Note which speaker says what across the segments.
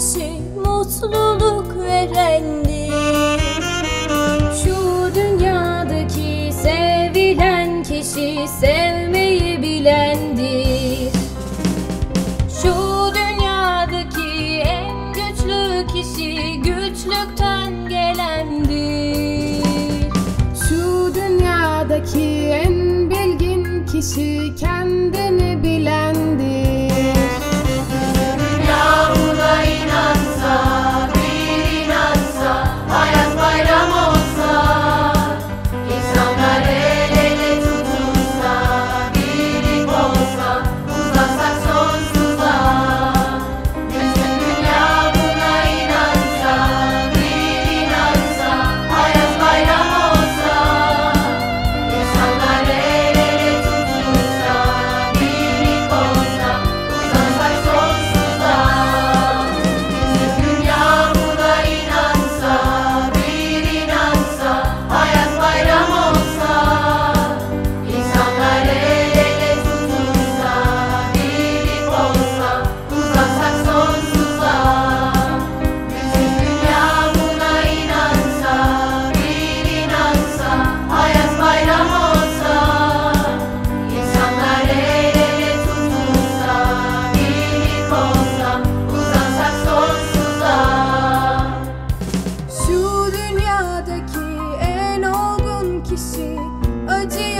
Speaker 1: kişi mutluluk verendir. Şu dünyadaki sevilen kişi sevmeyi bilendir. Şu dünyadaki en güçlü kişi güçlükten gelendir.
Speaker 2: Şu dünyadaki en bilgin kişi kendini
Speaker 3: bilen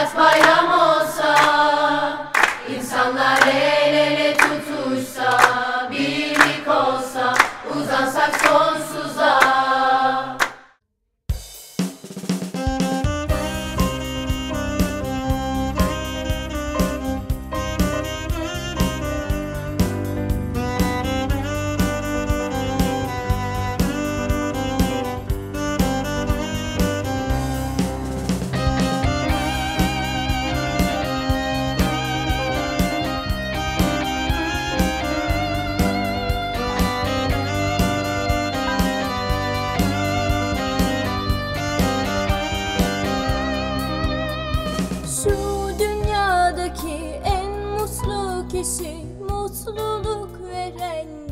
Speaker 1: Bayramı kişi mutluluk veren